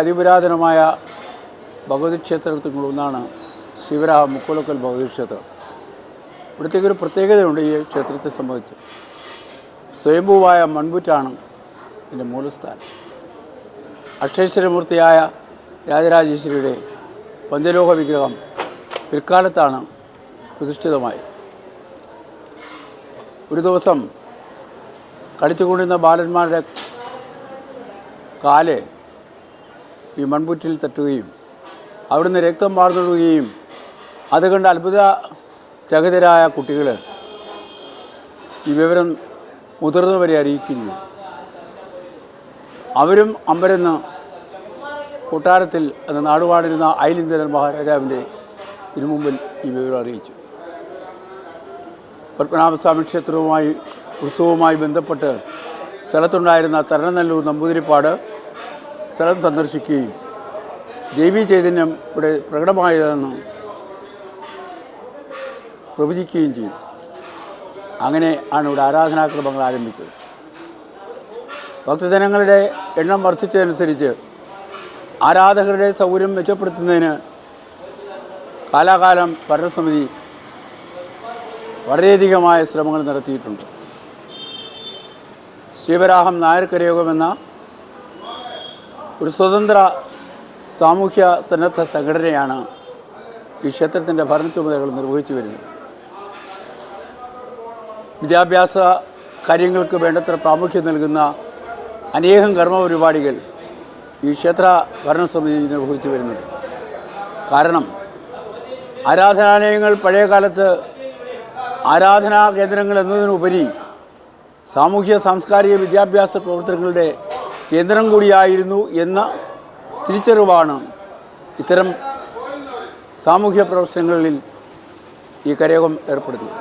അതിപുരാതനമായ ഭഗവതി ക്ഷേത്രത്തിൽ ഒന്നാണ് ശിവരാഹ മുക്കുളക്കൽ ഭഗവതി ക്ഷേത്രം. ഇവിടത്തേക്ക് ഒരു പ്രത്യേകതയുണ്ട് ഈ ക്ഷേത്രത്തെ സംബന്ധിച്ച്. സ്വയംഭൂവായ മൺപുറ്റാണ് ഇതിന്റെ മൂലസ്ഥാനം. അക്ഷേശ്വരമൂർത്തിയായ രാജരാജേശ്വരിയുടെ പഞ്ചലോക വിഗ്രഹം പിൽക്കാലത്താണ് പ്രതിഷ്ഠിതമായത്. ഒരു ദിവസം കളിച്ചുകൊണ്ടിരുന്ന ബാലന്മാരുടെ കാൽ ഈ മൺപുറ്റിൽ തട്ടുകയും അവിടുന്ന് രക്തം വാർന്നിടുകയും അത് കണ്ട് അത്ഭുത ചകിതരായ കുട്ടികൾ ഈ വിവരം മുതിർന്നവരെ അറിയിക്കുന്നു. അവരും അമ്പരന്ന് കൊട്ടാരത്തിൽ എന്ന നാടുവാണിരുന്ന ഐലിന്ദ്രൻ മഹാരാജാവിന്റെ തിരുമുമ്പിൽ ഈ വിവരം അറിയിച്ചു. പത്മനാഭസ്വാമി ക്ഷേത്രവുമായി ഉത്സവവുമായി ബന്ധപ്പെട്ട് സ്ഥലത്തുണ്ടായിരുന്ന തരണനല്ലൂർ നമ്പൂതിരിപ്പാട് സ്ഥലം സന്ദർശിക്കുകയും ദേവീ ചൈതന്യം ഇവിടെ പ്രകടമായതെന്ന് പ്രവചിക്കുകയും ചെയ്തു. അങ്ങനെ ആണ് ഇവിടെ ആരാധനാക്രമങ്ങൾ ആരംഭിച്ചത്. ഭക്തജനങ്ങളുടെ എണ്ണം വർദ്ധിച്ചതനുസരിച്ച് ആരാധകരുടെ സൗകര്യം മെച്ചപ്പെടുത്തുന്നതിന് കാലാകാലം ഭരണസമിതി വളരെയധികമായ ശ്രമങ്ങൾ നടത്തിയിട്ടുണ്ട്. ശിവരാഹം നായർക്കരയോഗം എന്ന ഒരു സ്വതന്ത്ര സാമൂഹ്യ സന്നദ്ധ സംഘടനയാണ് ഈ ക്ഷേത്രത്തിന്റെ ഭരണ ചുമതലകൾ നിർവഹിച്ചു വരുന്നത്. വിദ്യാഭ്യാസ കാര്യങ്ങൾക്ക് വേണ്ടത്ര പ്രാമുഖ്യം നൽകുന്ന അനേകം കർമ്മപരിപാടികൾ ഈ ക്ഷേത്ര ഭരണസമിതി നിർവഹിച്ചു വരുന്നുണ്ട്. കാരണം ആരാധനാലയങ്ങൾ പഴയ കാലത്ത് ആരാധനാ കേന്ദ്രങ്ങൾ എന്നതിനുപരി സാമൂഹ്യ സാംസ്കാരിക വിദ്യാഭ്യാസ പ്രവർത്തനങ്ങളുടെ കേന്ദ്രം കൂടിയായിരുന്നു എന്ന തിരിച്ചറിവാണ് ഇത്തരം സാമൂഹ്യ പ്രവർത്തനങ്ങളിൽ ഈ കരയോഗം ഏർപ്പെടുന്നത്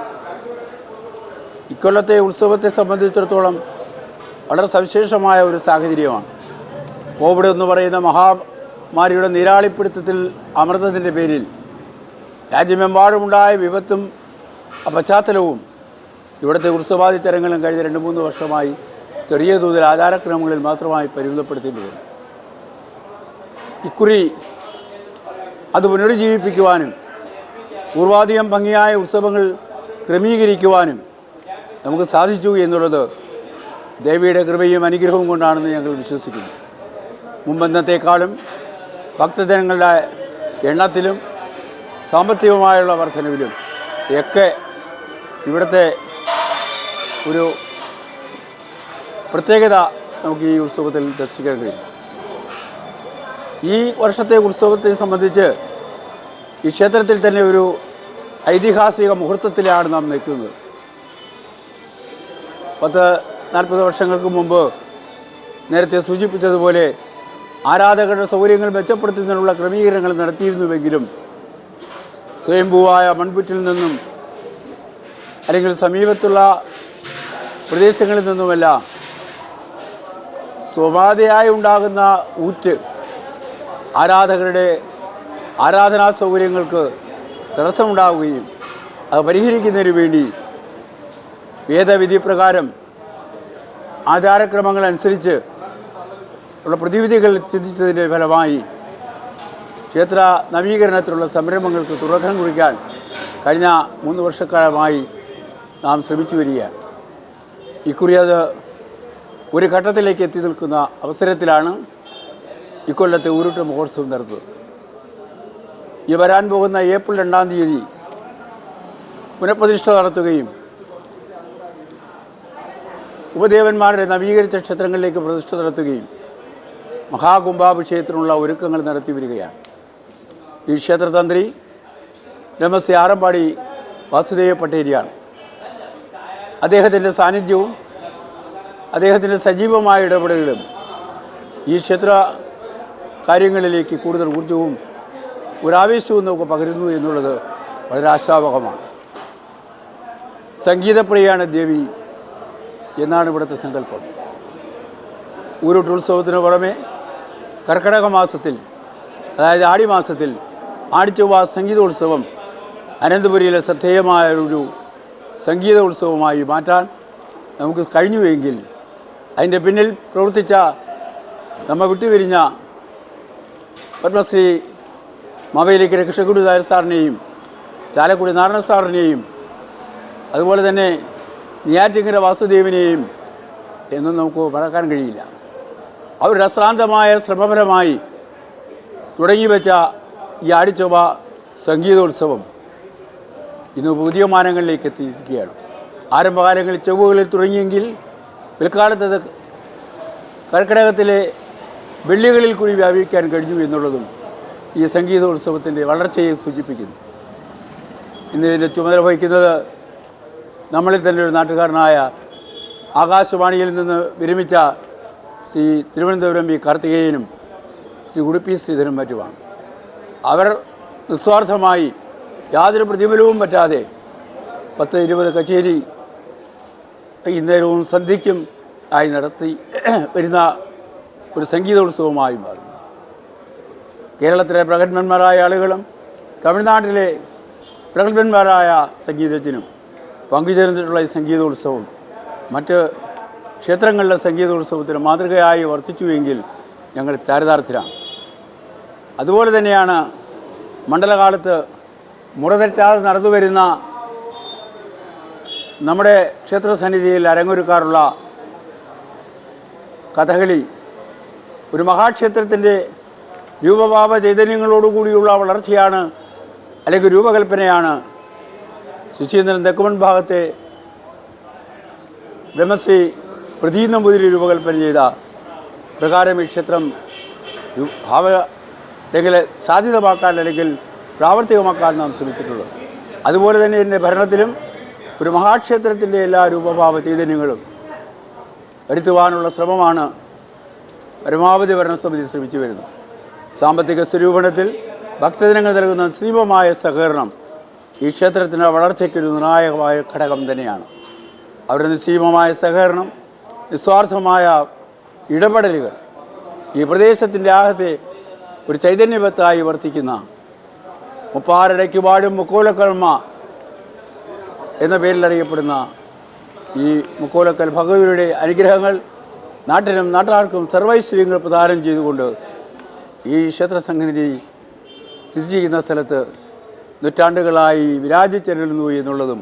ഇക്കൊല്ലത്തെ ഉത്സവത്തെ സംബന്ധിച്ചിടത്തോളം വളരെ സവിശേഷമായ ഒരു സാഹചര്യമാണ്. കോവിഡ് എന്ന് പറയുന്ന മഹാമാരിയുടെ നിരാളിപ്പിടുത്തത്തിൽ അമൃതത്തിന്റെ പേരിൽ രാജ്യമെമ്പാടുമുണ്ടായ വിപത്തും പശ്ചാത്തലവും ഇവിടുത്തെ ഉത്സവാദിത്തരങ്ങളും കഴിഞ്ഞ രണ്ട് മൂന്ന് വർഷമായി ചെറിയ തോതിൽ ആചാരക്രമങ്ങളിൽ മാത്രമായി പരിമിതപ്പെടുത്തേണ്ടി വരും ഇക്കുറി അത് പുനരുജ്ജീവിപ്പിക്കുവാനും പൂർവാധികം ഭംഗിയായ ഉത്സവങ്ങൾ ക്രമീകരിക്കുവാനും നമുക്ക് സാധിച്ചു എന്നുള്ളത് ദേവിയുടെ കൃപയും അനുഗ്രഹവും കൊണ്ടാണെന്ന് ഞങ്ങൾ വിശ്വസിക്കുന്നു. മുമ്പെന്നത്തേക്കാളും ഭക്തജനങ്ങളുടെ എണ്ണത്തിലും സാമ്പത്തികമായുള്ള വർധനവിലും ഒക്കെ ഇവിടുത്തെ ഒരു പ്രത്യേകത നമുക്ക് ഈ ഉത്സവത്തിൽ ദർശിക്കാൻ കഴിയും. ഈ വർഷത്തെ ഉത്സവത്തെ സംബന്ധിച്ച് ഈ ക്ഷേത്രത്തിൽ തന്നെ ഒരു ഐതിഹാസിക മുഹൂർത്തത്തിലാണ് നാം നിൽക്കുന്നത്. പത്ത് നാൽപ്പത് വർഷങ്ങൾക്ക് മുമ്പ് നേരത്തെ സൂചിപ്പിച്ചതുപോലെ ആരാധകരുടെ സൗകര്യങ്ങൾ മെച്ചപ്പെടുത്തുന്നതിനുള്ള ക്രമീകരണങ്ങൾ നടത്തിയിരുന്നുവെങ്കിലും സ്വയംഭൂവായ മൺപുറ്റിൽ നിന്നും അല്ലെങ്കിൽ സമീപത്തുള്ള പ്രദേശങ്ങളിൽ നിന്നുമെല്ലാം സ്വബാധയായി ഉണ്ടാകുന്ന ഊറ്റ് ആരാധകരുടെ ആരാധനാ സൗകര്യങ്ങൾക്ക് തടസ്സമുണ്ടാവുകയും അത് പരിഹരിക്കുന്നതിന് വേണ്ടി വേദവിധി പ്രകാരം ആചാരക്രമങ്ങൾ അനുസരിച്ച് ഉള്ള പ്രതിവിധികൾ ചിന്തിച്ചതിന്റെ ഫലമായി ക്ഷേത്ര നവീകരണത്തിലുള്ള സംരംഭങ്ങൾക്ക് തുടക്കം കുറിക്കാൻ കഴിഞ്ഞ മൂന്ന് വർഷക്കാലമായി നാം ശ്രമിച്ചു വരികയാണ്. ഇക്കുറി അത് ഒരു ഘട്ടത്തിലേക്ക് എത്തി നിൽക്കുന്ന അവസരത്തിലാണ് ഇക്കൊല്ലത്തെ ഉരുട്ട് മഹോത്സവം നടത്തുന്നത് ഈ വരാൻ പോകുന്ന ഏപ്രിൽ രണ്ടാം തീയതി പുനഃപ്രതിഷ്ഠ നടത്തുകയും ഉപദേവന്മാരുടെ നവീകരിച്ച ക്ഷേത്രങ്ങളിലേക്ക് പ്രതിഷ്ഠ നടത്തുകയും മഹാകുംഭാഭിഷേകത്തിനുള്ള ഒരുക്കങ്ങൾ നടത്തി വരികയാണ്. ഈ ക്ഷേത്രതന്ത്രി രമസി ആറമ്പാടി വാസുദേവ പട്ടേരിയാണ്. അദ്ദേഹത്തിന്റെ സാന്നിധ്യവും അദ്ദേഹത്തിന്റെ സജീവമായ ഇടപെടലും ഈ ക്ഷേത്ര കാര്യങ്ങളിലേക്ക് കൂടുതൽ ഊർജവും ഒരാവേശവും നമുക്ക് പകരുന്നു എന്നുള്ളത് വളരെ ആശാവഹമാണ്. സംഗീതപ്രിയാണ് ദേവി എന്നാണ് ഇവിടുത്തെ സങ്കല്പം. ഊരുട്ടുത്സവത്തിന് പുറമെ കർക്കിടക മാസത്തിൽ അതായത് ആടി മാസത്തിൽ ആടിച്ചൊവ്വ സംഗീതോത്സവം അനന്തപുരിയിലെ ശ്രദ്ധേയമായ ഒരു സംഗീത ഉത്സവമായി മാറ്റാൻ നമുക്ക് കഴിഞ്ഞുവെങ്കിൽ അതിന്റെ പിന്നിൽ പ്രവർത്തിച്ച നമ്മ വിട്ടുപിരിഞ്ഞ പത്മശ്രീ മവയിലേക്ക് കൃഷ്ണക്കുടി നായർ സാറിനെയും ചാലക്കുടി നാരായണ സാറിനെയും അതുപോലെ തന്നെ നെയ്യാറ്റിങ്കര വാസുദേവിനെയും എന്നും നമുക്ക് മറക്കാൻ കഴിയില്ല. അവർ അശ്രാന്തമായ ശ്രമപരമായി തുടങ്ങി വെച്ച ഈ ആടിച്ചൊവ സംഗീതോത്സവം ഇന്ന് പുതിയ മാനങ്ങളിലേക്ക് എത്തിയിരിക്കുകയാണ്. ആരംഭകാലങ്ങളിൽ ചൊവ്വകളിൽ തുടങ്ങിയെങ്കിൽ പിൽക്കാലത്ത് അത് കർക്കിടകത്തിലെ വെള്ളികളിൽ കൂടി വ്യാപിക്കാൻ കഴിഞ്ഞു എന്നുള്ളതും ഈ സംഗീതോത്സവത്തിന്റെ വളർച്ചയെ സൂചിപ്പിക്കുന്നു. ഇന്ന് ഇതിന്റെ ചുമതല വഹിക്കുന്നത് നമ്മളിൽ തന്നെ ഒരു നാട്ടുകാരനായ ആകാശവാണിയിൽ നിന്ന് വിരമിച്ച ശ്രീ തിരുവനന്തപുരം വി കാർത്തികേയനും ശ്രീ ഉടുപ്പി ശ്രീധരനും മറ്റുമാണ്. അവർ നിസ്വാർത്ഥമായി യാതൊരു പ്രതിഫലവും പറ്റാതെ പത്ത് ഇരുപത് കച്ചേരി ഇന്നേരവും സന്ധ്യയ്ക്കും ആയി നടത്തി വരുന്ന ഒരു സംഗീതോത്സവമായി മാറുന്നു. കേരളത്തിലെ പ്രഗത്ഭന്മാരായ ആളുകളും തമിഴ്നാട്ടിലെ പ്രഗത്ഭന്മാരായ സംഗീതജ്ഞനും പങ്കുചേർന്നിട്ടുള്ള ഈ സംഗീതോത്സവം മറ്റ് ക്ഷേത്രങ്ങളിലെ സംഗീതോത്സവത്തിന് മാതൃകയായി വർത്തിച്ചുവെങ്കിൽ ഞങ്ങൾ ചാരിതാർത്ഥ്യരാണ്. അതുപോലെ തന്നെയാണ് മണ്ഡലകാലത്ത് മുറതെറ്റാതെ നടന്നു വരുന്ന നമ്മുടെ ക്ഷേത്ര ക്ഷേത്രസന്നിധിയിൽ അരങ്ങൊരുക്കാറുള്ള കഥകളി ഒരു മഹാക്ഷേത്രത്തിന്റെ രൂപഭാവ ചൈതന്യങ്ങളോടുകൂടിയുള്ള വളർച്ചയാണ് അല്ലെങ്കിൽ രൂപകൽപ്പനയാണ് ശുചീന്ദ്രൻ തെക്കുമൺ ഭാഗത്തെ ബ്രഹ്മശ്രീ പ്രതീ നമ്പൂതിരി രൂപകൽപ്പന ചെയ്ത പ്രകാരം ഈ ക്ഷേത്രം ഭാവ അല്ലെങ്കിൽ സാധ്യതമാക്കാൻ അല്ലെങ്കിൽ പ്രാവർത്തികമാക്കാൻ നാം ശ്രമിച്ചിട്ടുള്ളത്. അതുപോലെ തന്നെ എന്റെ ഭരണത്തിലും ഒരു മഹാക്ഷേത്രത്തിന്റെ എല്ലാ രൂപഭാവ ചൈതന്യങ്ങളും വരുത്തുവാനുള്ള ശ്രമമാണ് പരമാവധി ഭരണസമിതി ശ്രമിച്ചു വരുന്നത്. സാമ്പത്തിക സ്വരൂപണത്തിൽ ഭക്തജനങ്ങൾ നൽകുന്ന സജീവമായ സഹകരണം ഈ ക്ഷേത്രത്തിന്റെ വളർച്ചയ്ക്കൊരു നിർണായകമായ ഘടകം തന്നെയാണ്. അവരുടെ നിസ്സീമമായ സഹകരണം നിസ്വാർത്ഥമായ ഇടപെടലുകൾ ഈ പ്രദേശത്തിന്റെ ആഹത്തെ ഒരു ചൈതന്യവത്തായി വർത്തിക്കുന്ന മുപ്പാരടയ്ക്ക് പാടും മുക്കോലക്കർമ്മ എന്ന പേരിൽ അറിയപ്പെടുന്ന ഈ മുക്കോലക്കൽ ഭഗവതിയുടെ അനുഗ്രഹങ്ങൾ നാട്ടിനും നാട്ടാർക്കും സർവൈശ്വര്യങ്ങൾ പ്രദാനം ചെയ്തുകൊണ്ട് ഈ ക്ഷേത്ര സംഗതി സ്ഥിതി ചെയ്യുന്ന സ്ഥലത്ത് നൂറ്റാണ്ടുകളായി വിരാജിച്ചിരുന്നു എന്നുള്ളതും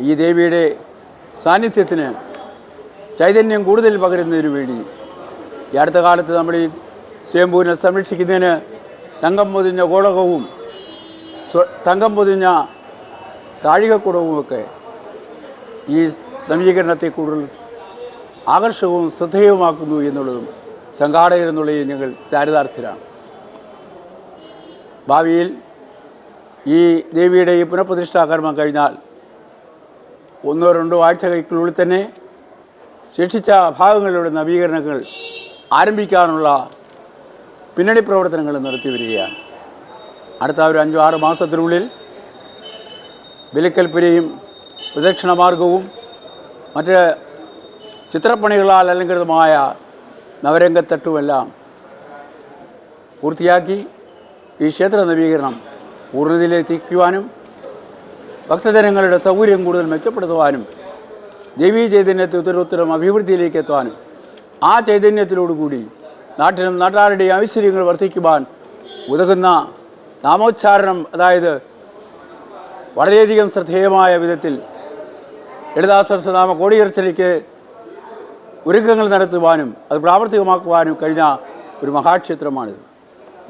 ഈ ദേവിയുടെ സാന്നിധ്യത്തിന് ചൈതന്യം കൂടുതൽ പകരുന്നതിന് വേണ്ടി ഈ അടുത്ത കാലത്ത് നമ്മൾ ഈ സ്വയംഭൂവിനെ സംരക്ഷിക്കുന്നതിന് തങ്കം പൊതിഞ്ഞ ഗോളകവും തങ്കം പൊതിഞ്ഞ താഴികക്കുടവുമൊക്കെ ഈ നവീകരണത്തെ കൂടുതൽ ആകർഷകവും ശ്രദ്ധേയവുമാക്കുന്നു എന്നുള്ളതും സംഘാടകർ എന്നുള്ളതിൽ ഞങ്ങൾ ചാരിതാർത്ഥ്യരാണ്. ഭാവിയിൽ ഈ ദേവിയുടെ ഈ പുനഃപ്രതിഷ്ഠാ കർമ്മം കഴിഞ്ഞാൽ ഒന്നോ രണ്ടോ ആഴ്ചകൾക്കുള്ളിൽ തന്നെ ശേഷിച്ച ഭാഗങ്ങളുടെ നവീകരണങ്ങൾ ആരംഭിക്കാനുള്ള പിന്നണി പ്രവർത്തനങ്ങൾ നടത്തി വരികയാണ് അടുത്ത ഒരു അഞ്ചോ ആറ് മാസത്തിനുള്ളിൽ വിലക്കൽപ്പുരയും പ്രദക്ഷിണമാർഗവും മറ്റ് ചിത്രപ്പണികളാൽ അലങ്കൃതമായ നവരംഗത്തട്ടുമെല്ലാം പൂർത്തിയാക്കി ഈ ക്ഷേത്ര നവീകരണം പൂർണതയിലെത്തിക്കുവാനും ഭക്തജനങ്ങളുടെ സൗകര്യം കൂടുതൽ മെച്ചപ്പെടുത്തുവാനും ദേവീ ചൈതന്യത്തെ ഉത്തരോത്തരം അഭിവൃദ്ധിയിലേക്ക് എത്തുവാനും ആ ചൈതന്യത്തിലോടുകൂടി നാട്ടിലും നാട്ടാരുടെയും ഐശ്വര്യങ്ങൾ വർദ്ധിക്കുവാൻ ഉതകുന്ന നാമോച്ചാരണം അതായത് വളരെയധികം ശ്രദ്ധേയമായ വിധത്തിൽ ലളിതാസഹസ്രനാമ കോടിയർച്ചനയ്ക്ക് ഒരുക്കങ്ങൾ നടത്തുവാനും അത് പ്രാവർത്തികമാക്കുവാനും കഴിഞ്ഞ ഒരു മഹാക്ഷേത്രമാണിത്.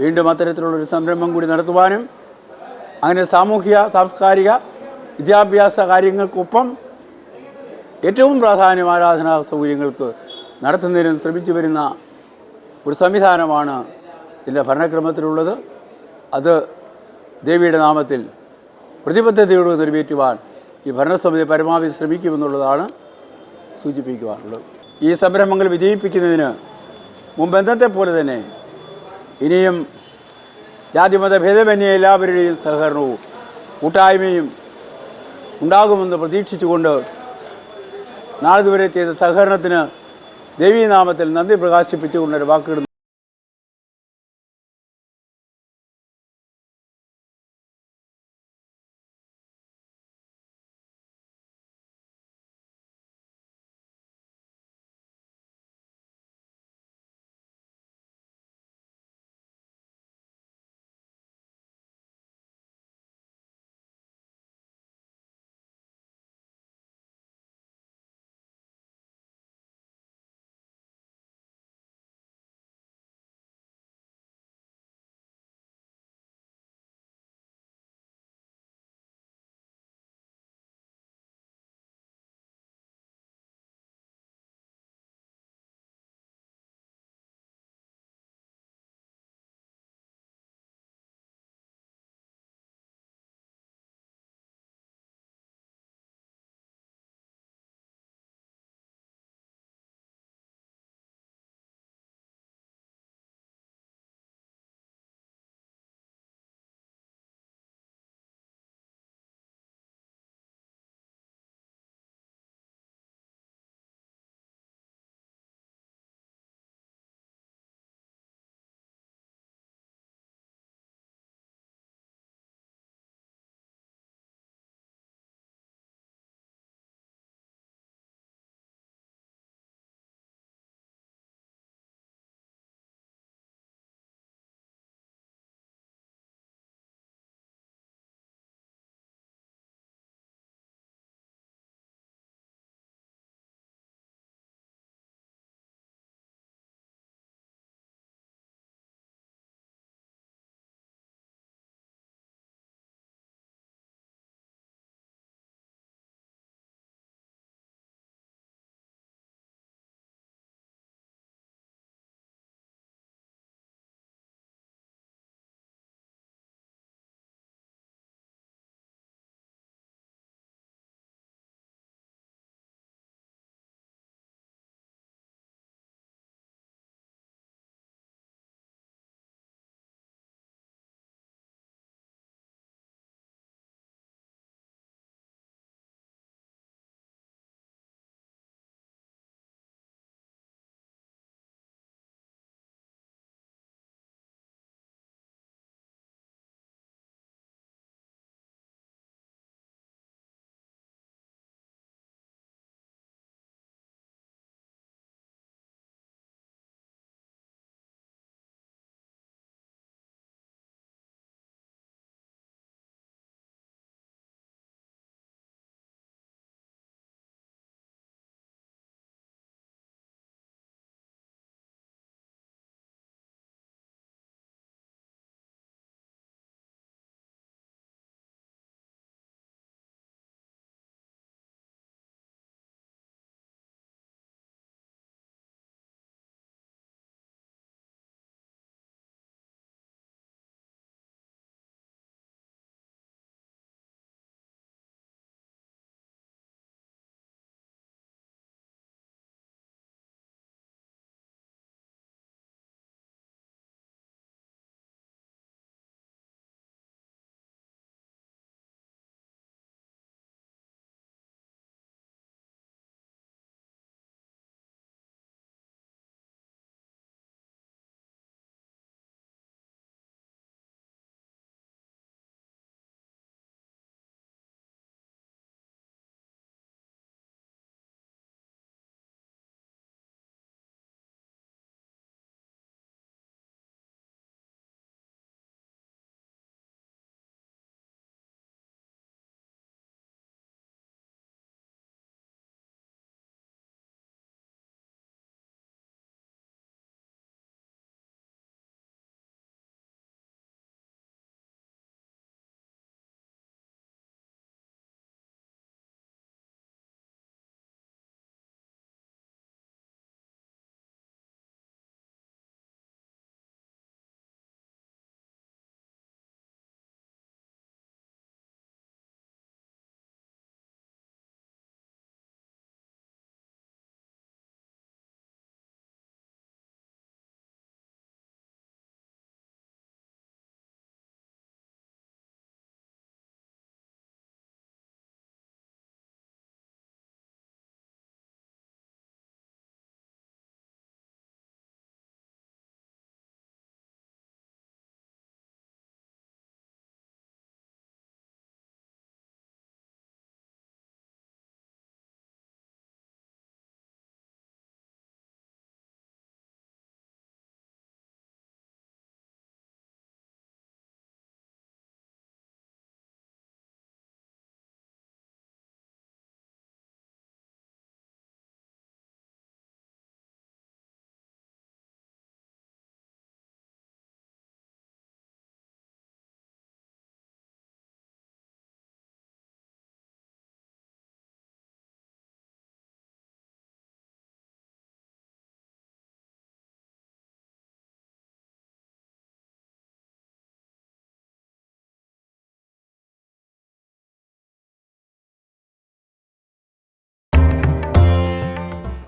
വീണ്ടും അത്തരത്തിലുള്ളൊരു സംരംഭം കൂടി നടത്തുവാനും അങ്ങനെ സാമൂഹിക സാംസ്കാരിക വിദ്യാഭ്യാസ കാര്യങ്ങൾക്കൊപ്പം ഏറ്റവും പ്രാധാന്യം ആരാധനാ സൗകര്യങ്ങൾക്ക് നടത്തുന്നതിനും ശ്രമിച്ചു വരുന്ന ഒരു സംവിധാനമാണ് ഇതിന്റെ ഭരണക്രമത്തിലുള്ളത്. അത് ദേവിയുടെ നാമത്തിൽ പ്രതിബദ്ധതയോട് നിറവേറ്റുവാൻ ഈ ഭരണസമിതി പരമാവധി ശ്രമിക്കുമെന്നുള്ളതാണ് സൂചിപ്പിക്കുവാനുള്ളത്. ഈ സംരംഭങ്ങൾ വിജയിപ്പിക്കുന്നതിന് മുമ്പ് എന്നത്തെ പോലെ തന്നെ ഇനിയും ജാതിമത ഭേദമന്യേ എല്ലാവരുടെയും സഹകരണവും കൂട്ടായ്മയും ഉണ്ടാകുമെന്ന് പ്രതീക്ഷിച്ചുകൊണ്ട് നാളിതുവരെ ചെയ്ത സഹകരണത്തിന് ദേവീനാമത്തിൽ നന്ദി പ്രകാശിപ്പിച്ചുകൊണ്ടൊരു വാക്കിടുന്നു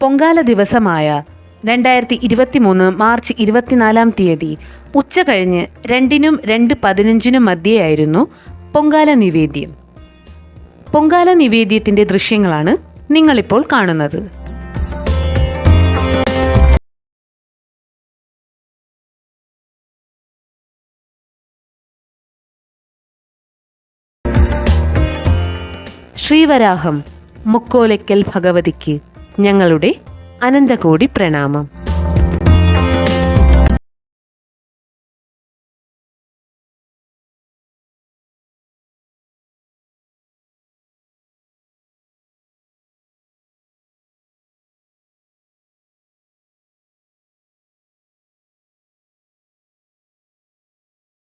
പൊങ്കാല ദിവസമായ രണ്ടായിരത്തി ഇരുപത്തി മൂന്ന് മാർച്ച് ഇരുപത്തിനാലാം തീയതി ഉച്ച കഴിഞ്ഞ് രണ്ടിനും രണ്ട് പതിനഞ്ചിനും മധ്യയായിരുന്നു പൊങ്കാല നിവേദ്യം. പൊങ്കാല നിവേദ്യത്തിന്റെ ദൃശ്യങ്ങളാണ് നിങ്ങളിപ്പോൾ കാണുന്നത്. ശ്രീവരാഹം മുക്കോലയ്ക്കൽ ഭഗവതിക്ക് ഞങ്ങളുടെ അനന്തകോടി പ്രണാമം.